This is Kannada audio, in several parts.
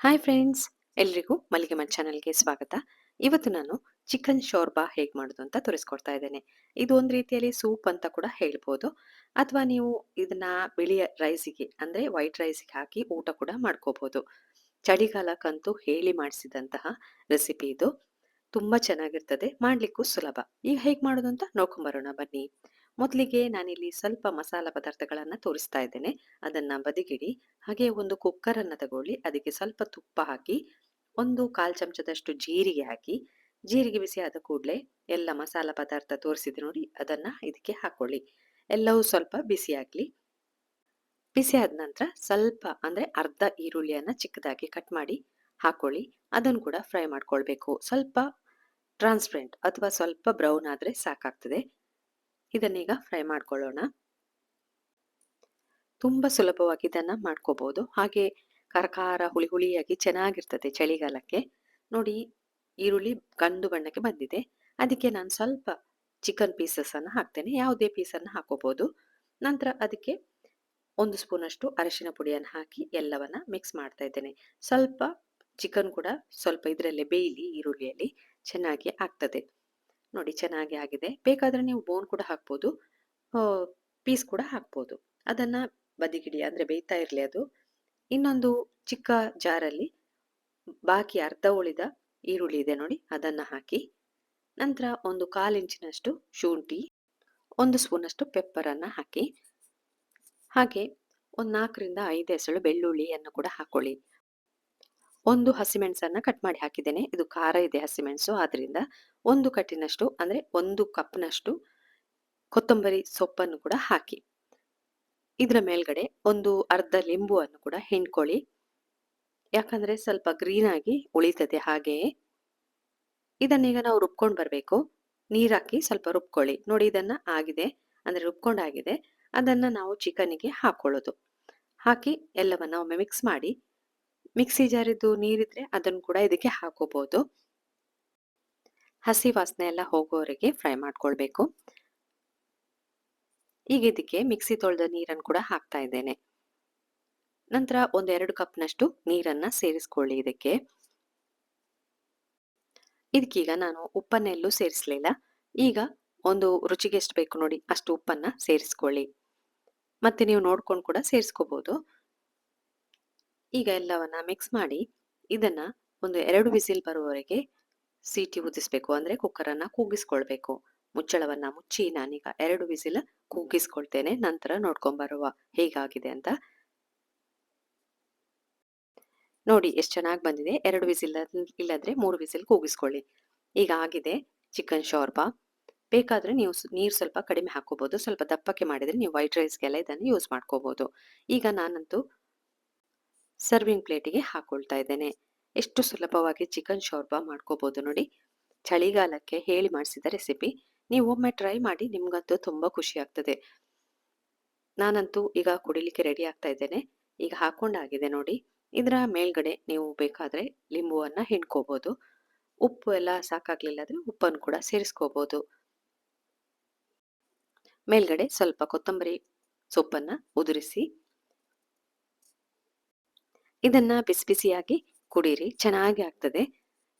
ಹಾಯ್ ಫ್ರೆಂಡ್ಸ್, ಎಲ್ರಿಗೂ ಮಲ್ಲಿಗೆ ಮನ್ ಚಾನಲ್ಗೆ ಸ್ವಾಗತ. ಇವತ್ತು ನಾನು ಚಿಕನ್ ಶೋರ್ಬಾ ಹೇಗೆ ಮಾಡೋದು ಅಂತ ತೋರಿಸ್ಕೊಡ್ತಾ ಇದ್ದೇನೆ. ಇದು ಒಂದು ರೀತಿಯಲ್ಲಿ ಸೂಪ್ ಅಂತ ಕೂಡ ಹೇಳ್ಬೋದು. ಅಥವಾ ನೀವು ಇದನ್ನ ಬಿಳಿಯ ರೈಸಿಗೆ, ಅಂದರೆ ವೈಟ್ ರೈಸಿಗೆ ಹಾಕಿ ಊಟ ಕೂಡ ಮಾಡ್ಕೋಬೋದು. ಚಳಿಗಾಲಕ್ಕಂತೂ ಹೇಳಿ ಮಾಡಿಸಿದಂತಹ ರೆಸಿಪಿ ಇದು. ತುಂಬ ಚೆನ್ನಾಗಿರ್ತದೆ, ಮಾಡಲಿಕ್ಕೂ ಸುಲಭ. ಈಗ ಹೇಗೆ ಮಾಡೋದು ಅಂತ ನೋಡ್ಕೊಂಬರೋಣ ಬನ್ನಿ. ಮೊದಲಿಗೆ ನಾನಿಲ್ಲಿ ಸ್ವಲ್ಪ ಮಸಾಲ ಪದಾರ್ಥಗಳನ್ನು ತೋರಿಸ್ತಾ ಇದ್ದೇನೆ. ಅದನ್ನು ಬದಿಗಿಡಿ, ಹಾಗೆ ಒಂದು ಕುಕ್ಕರನ್ನು ತಗೊಳ್ಳಿ. ಅದಕ್ಕೆ ಸ್ವಲ್ಪ ತುಪ್ಪ ಹಾಕಿ, ಒಂದು ಕಾಲು ಚಮಚದಷ್ಟು ಜೀರಿಗೆ ಹಾಕಿ, ಜೀರಿಗೆ ಬಿಸಿ ಆದ ಕೂಡಲೇ ಎಲ್ಲ ಮಸಾಲ ಪದಾರ್ಥ ತೋರಿಸಿದೆ ನೋಡಿ, ಅದನ್ನು ಇದಕ್ಕೆ ಹಾಕೊಳ್ಳಿ. ಎಲ್ಲವೂ ಸ್ವಲ್ಪ ಬಿಸಿ ಬಿಸಿ ಆದ ನಂತರ ಸ್ವಲ್ಪ, ಅಂದರೆ ಅರ್ಧ ಈರುಳ್ಳಿಯನ್ನು ಚಿಕ್ಕದಾಗಿ ಕಟ್ ಮಾಡಿ ಹಾಕೊಳ್ಳಿ. ಅದನ್ನು ಕೂಡ ಫ್ರೈ ಮಾಡ್ಕೊಳ್ಬೇಕು. ಸ್ವಲ್ಪ ಟ್ರಾನ್ಸ್ಪರೆಂಟ್, ಅಥವಾ ಸ್ವಲ್ಪ ಬ್ರೌನ್ ಆದರೆ ಸಾಕಾಗ್ತದೆ. ಇದನ್ನೀಗ ಫ್ರೈ ಮಾಡ್ಕೊಳ್ಳೋಣ. ತುಂಬಾ ಸುಲಭವಾಗಿ ಇದನ್ನ ಮಾಡ್ಕೋಬೋದು. ಹಾಗೆ ಕರಕಾರ ಹುಳಿ ಹುಳಿಯಾಗಿ ಚೆನ್ನಾಗಿರ್ತದೆ ಚಳಿಗಾಲಕ್ಕೆ. ನೋಡಿ, ಈರುಳ್ಳಿ ಕಂದು ಬಣ್ಣಕ್ಕೆ ಬಂದಿದೆ. ಅದಕ್ಕೆ ನಾನು ಸ್ವಲ್ಪ ಚಿಕನ್ ಪೀಸಸ್ ಅನ್ನು ಹಾಕ್ತೇನೆ. ಯಾವುದೇ ಪೀಸನ್ನು ಹಾಕೋಬೋದು ನಂತರ ಅದಕ್ಕೆ ಒಂದು ಸ್ಪೂನ್ ಅಷ್ಟು ಅರಿಶಿನ ಪುಡಿಯನ್ನು ಹಾಕಿ ಎಲ್ಲವನ್ನ ಮಿಕ್ಸ್ ಮಾಡ್ತಾ ಇದ್ದೇನೆ. ಸ್ವಲ್ಪ ಚಿಕನ್ ಕೂಡ ಸ್ವಲ್ಪ ಇದರಲ್ಲೇ ಬೇಯಲಿ ಈರುಳ್ಳಿಯಲ್ಲಿ ಚೆನ್ನಾಗಿ ಆಗ್ತದೆ. ನೋಡಿ ಚೆನ್ನಾಗಿ ಆಗಿದೆ. ಬೇಕಾದ್ರೆ ನೀವು ಬೋನ್ ಕೂಡ ಹಾಕ್ಬೋದು. ಪೀಸ್ ಕೂಡ ಹಾಕ್ಬೋದು. ಅದನ್ನ ಬದಿಗಿಡಿ ಅಂದ್ರೆ ಬೇಯ್ತಾ ಇರಲಿ ಅದು. ಇನ್ನೊಂದು ಚಿಕ್ಕ ಜಾರಲ್ಲಿ ಬಾಕಿ ಅರ್ಧ ಉಳಿದ ಈರುಳ್ಳಿ ಇದೆ ನೋಡಿ, ಅದನ್ನ ಹಾಕಿ. ನಂತರ ಒಂದು ಕಾಲು ಇಂಚಿನಷ್ಟು ಶುಂಠಿ, ಒಂದು ಸ್ಪೂನಷ್ಟು ಪೆಪ್ಪರನ್ನು ಹಾಕಿ. ಹಾಗೆ ಒಂದು ನಾಲ್ಕರಿಂದ ಐದು ಹೆಸಳು ಬೆಳ್ಳುಳ್ಳಿಯನ್ನು ಕೂಡ ಹಾಕೊಳ್ಳಿ. ಒಂದು ಹಸಿಮೆಣಸನ್ನು ಕಟ್ ಮಾಡಿ ಹಾಕಿದ್ದೇನೆ. ಇದು ಖಾರ ಇದೆ ಹಸಿಮೆಣಸು ಆದ್ದರಿಂದ ಒಂದು ಕಟ್ಟಿನಷ್ಟು, ಅಂದರೆ ಒಂದು ಕಪ್ನಷ್ಟು ಕೊತ್ತಂಬರಿ ಸೊಪ್ಪನ್ನು ಕೂಡ ಹಾಕಿ. ಇದರ ಮೇಲ್ಗಡೆ ಒಂದು ಅರ್ಧ ಲಿಂಬುವನ್ನು ಕೂಡ ಹಿಂಡ್ಕೊಳ್ಳಿ. ಯಾಕಂದರೆ ಸ್ವಲ್ಪ ಗ್ರೀನ್ ಆಗಿ ಉಳಿತದೆ ಹಾಗೆಯೇ ಇದನ್ನೀಗ ನಾವು ರುಬ್ಕೊಂಡು ಬರಬೇಕು. ನೀರಾಕಿ ಸ್ವಲ್ಪ ರುಬ್ಕೊಳ್ಳಿ. ನೋಡಿ ಇದನ್ನು ಆಗಿದೆ. ಅಂದರೆ ರುಬ್ಕೊಂಡಾಗಿದೆ. ಅದನ್ನು ನಾವು ಚಿಕನಿಗೆ ಹಾಕೊಳ್ಳೋದು. ಹಾಕಿ ಎಲ್ಲವನ್ನು ಒಮ್ಮೆ ಮಿಕ್ಸ್ ಮಾಡಿ. ಮಿಕ್ಸಿ ಜಾರಿದ್ದು ನೀರಿದ್ರೆ ಅದನ್ನು ಕೂಡ ಇದಕ್ಕೆ ಹಾಕೋಬಹುದು ಹಸಿ ವಾಸನೆ ಎಲ್ಲ ಹೋಗೋವರೆಗೆ ಫ್ರೈ ಮಾಡ್ಕೊಳ್ಬೇಕು. ಈಗ ಇದಕ್ಕೆ ಮಿಕ್ಸಿ ತೊಳೆದ ನೀರನ್ನು ಕೂಡ ಹಾಕ್ತಾ ಇದ್ದೇನೆ. ನಂತರ ಒಂದೆರಡು ಕಪ್ನಷ್ಟು ನೀರನ್ನ ಸೇರಿಸ್ಕೊಳ್ಳಿ ಇದಕ್ಕೆ. ಇದಕ್ಕೀಗ ನಾನು ಉಪ್ಪನ್ನೆಲ್ಲೂ ಸೇರಿಸಲಿಲ್ಲ. ಈಗ ಒಂದು ರುಚಿಗೆ ಎಷ್ಟು ಬೇಕು ನೋಡಿ ಅಷ್ಟು ಉಪ್ಪನ್ನ ಸೇರಿಸ್ಕೊಳ್ಳಿ. ಮತ್ತೆ ನೀವು ನೋಡ್ಕೊಂಡು ಕೂಡ ಸೇರಿಸ್ಕೋಬಹುದು ಈಗ ಎಲ್ಲವನ್ನ ಮಿಕ್ಸ್ ಮಾಡಿ ಇದನ್ನ ಒಂದು ಎರಡು ವಿಸಿಲ್ ಬರುವವರೆಗೆ ಸೀಟಿ ಉದಿಸ್ಬೇಕು. ಅಂದ್ರೆ ಕುಕ್ಕರ್ ಅನ್ನ ಕೂಗಿಸ್ಕೊಳ್ಬೇಕು. ಮುಚ್ಚಳವನ್ನ ಮುಚ್ಚಿ ನಾನೀಗ ಎರಡು ವಿಸಿಲ್ ಕೂಗಿಸ್ಕೊಳ್ತೇನೆ. ನಂತರ ನೋಡ್ಕೊಂಡ್ ಬರುವ ಹೇಗಾಗಿದೆ ಅಂತ. ನೋಡಿ, ಎಷ್ಟು ಚೆನ್ನಾಗಿ ಬಂದಿದೆ. ಎರಡು ವಿಸಿಲ್ ಇಲ್ಲದ್ರೆ ಮೂರು ವಿಸಿಲ್ ಕೂಗಿಸ್ಕೊಳ್ಳಿ. ಈಗ ಆಗಿದೆ ಚಿಕನ್ ಶೋರ್ಬಾ ಬೇಕಾದ್ರೆ ನೀವು ನೀರು ಸ್ವಲ್ಪ ಕಡಿಮೆ ಹಾಕೋಬಹುದು ಸ್ವಲ್ಪ ದಪ್ಪಕ್ಕೆ ಮಾಡಿದ್ರೆ ನೀವು ವೈಟ್ ರೈಸ್ಗೆಲ್ಲ ಇದನ್ನು ಯೂಸ್ ಮಾಡ್ಕೋಬಹುದು ಈಗ ನಾನಂತೂ ಸರ್ವಿಂಗ್ ಪ್ಲೇಟಿಗೆ ಹಾಕೊಳ್ತಾ ಇದ್ದೇನೆ. ಎಷ್ಟು ಸುಲಭವಾಗಿ ಚಿಕನ್ ಶೋರ್ಬಾ ಮಾಡ್ಕೋಬಹುದು ನೋಡಿ. ಚಳಿಗಾಲಕ್ಕೆ ಹೇಳಿ ಮಾಡಿಸಿದ ರೆಸಿಪಿ ನೀವು ಒಮ್ಮೆ ಟ್ರೈ ಮಾಡಿ ನಿಮ್ಗಂತೂ ತುಂಬ ಖುಷಿ ಆಗ್ತದೆ. ನಾನಂತೂ ಈಗ ಕುಡಿಲಿಕ್ಕೆ ರೆಡಿ ಆಗ್ತಾ ಇದ್ದೇನೆ. ಈಗ ಹಾಕೊಂಡಾಗಿದೆ ನೋಡಿ. ಇದರ ಮೇಲ್ಗಡೆ ನೀವು ಬೇಕಾದ್ರೆ ಲಿಂಬುವನ್ನ ಹಿಂಡ್ಕೋಬಹುದು ಉಪ್ಪು ಎಲ್ಲ ಸಾಕಾಗ್ಲಿಲ್ಲ ಅಂದ್ರೆ ಉಪ್ಪನ್ನು ಕೂಡ ಸೇರಿಸ್ಕೋಬಹುದು ಮೇಲ್ಗಡೆ ಸ್ವಲ್ಪ ಕೊತ್ತಂಬರಿ ಸೊಪ್ಪನ್ನ ಉದುರಿಸಿ ಇದನ್ನ ಬಿಸಿ ಬಿಸಿಯಾಗಿ ಕುಡೀರಿ. ಚೆನ್ನಾಗಿ ಆಗ್ತದೆ.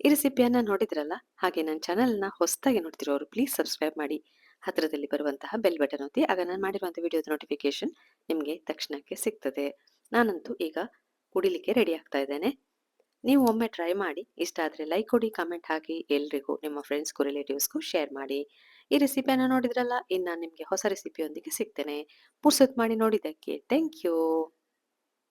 ಈ ರೆಸಿಪಿಯನ್ನ ನೋಡಿದ್ರಲ್ಲ? ಹಾಗೆ ನನ್ನ ಚಾನಲ್ನ ಹೊಸದಾಗಿ ನೋಡ್ತಿರೋರು ಪ್ಲೀಸ್ ಸಬ್ಸ್ಕ್ರೈಬ್ ಮಾಡಿ. ಹತ್ತಿರದಲ್ಲಿ ಬರುವಂತಹ ಬೆಲ್ ಬಟನ್ ಒತ್ತಿ, ಆಗ ನಾನು ಮಾಡಿರುವಂಥ ವಿಡಿಯೋದ ನೋಟಿಫಿಕೇಶನ್ ನಿಮಗೆ ತಕ್ಷಣಕ್ಕೆ ಸಿಗ್ತದೆ. ನಾನಂತೂ ಈಗ ಕುಡಿಲಿಕ್ಕೆ ರೆಡಿ ಆಗ್ತಾ ಇದ್ದೇನೆ. ನೀವು ಒಮ್ಮೆ ಟ್ರೈ ಮಾಡಿ. ಇಷ್ಟ ಆದರೆ ಲೈಕ್ ಕೊಡಿ, ಕಮೆಂಟ್ ಹಾಕಿ, ಎಲ್ರಿಗೂ, ನಿಮ್ಮ ಫ್ರೆಂಡ್ಸ್ಗೂ, ರಿಲೇಟಿವ್ಸ್ಗೂ ಶೇರ್ ಮಾಡಿ. ಈ ರೆಸಿಪಿಯನ್ನು ನೋಡಿದ್ರಲ್ಲ? ಇನ್ನು ನಿಮಗೆ ಹೊಸ ರೆಸಿಪಿಯೊಂದಿಗೆ ಸಿಗ್ತೇನೆ. ಪುರ್ಸತ್ ಮಾಡಿ ನೋಡಿದ್ದಕ್ಕೆ ಥ್ಯಾಂಕ್ ಯು.